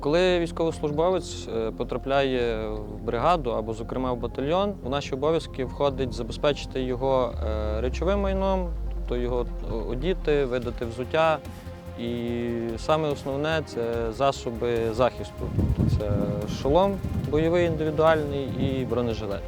Коли військовослужбовець е, потрапляє в бригаду або, зокрема, в батальйон, у наші обов'язки входить забезпечити його е, речовим майном, тобто його одіти, видати взуття. І саме основне це засоби захисту. Тобто це шолом бойовий індивідуальний і бронежилет.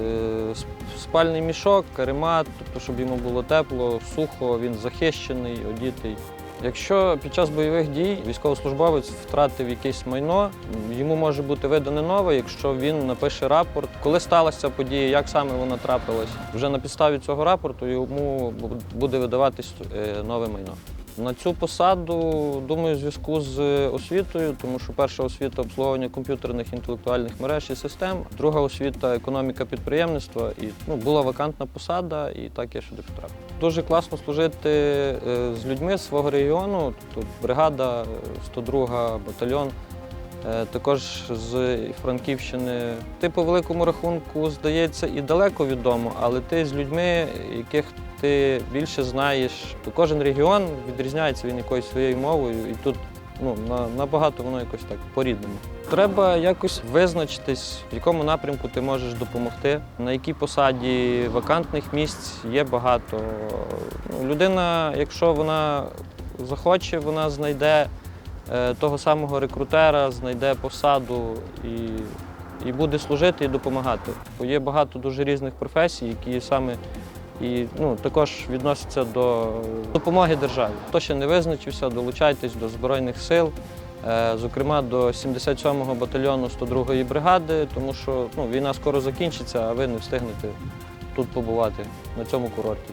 Е, Спальний мішок, каремат, тобто, щоб йому було тепло, сухо, він захищений, одітий. Якщо під час бойових дій військовослужбовець втратив якесь майно, йому може бути видане нове, якщо він напише рапорт, коли сталася подія, як саме вона трапилася. Вже на підставі цього рапорту йому буде видаватись е, нове майно. На цю посаду, думаю, в зв'язку з освітою, тому що перша освіта обслуговування комп'ютерних інтелектуальних мереж і систем, друга освіта економіка підприємництва. І ну, була вакантна посада, і так я сюди потрапив. Дуже класно служити е, з людьми з свого регіону, тобто бригада, е, 102 батальйон. Е, Також з Франківщини. Ти по великому рахунку здається і далеко відомо, але ти з людьми, яких ти більше знаєш. То кожен регіон відрізняється він якоюсь своєю мовою, і тут ну, набагато воно якось так по-рідному. Треба якось визначитись, в якому напрямку ти можеш допомогти, на якій посаді вакантних місць є багато. Ну, людина, якщо вона захоче, вона знайде того самого рекрутера, знайде посаду і, і буде служити і допомагати. Бо є багато дуже різних професій, які саме і ну, також відносяться до допомоги державі. Хто ще не визначився, долучайтесь до Збройних сил, е, зокрема до 77-го батальйону 102-ї бригади, тому що ну, війна скоро закінчиться, а ви не встигнете тут побувати на цьому курорті.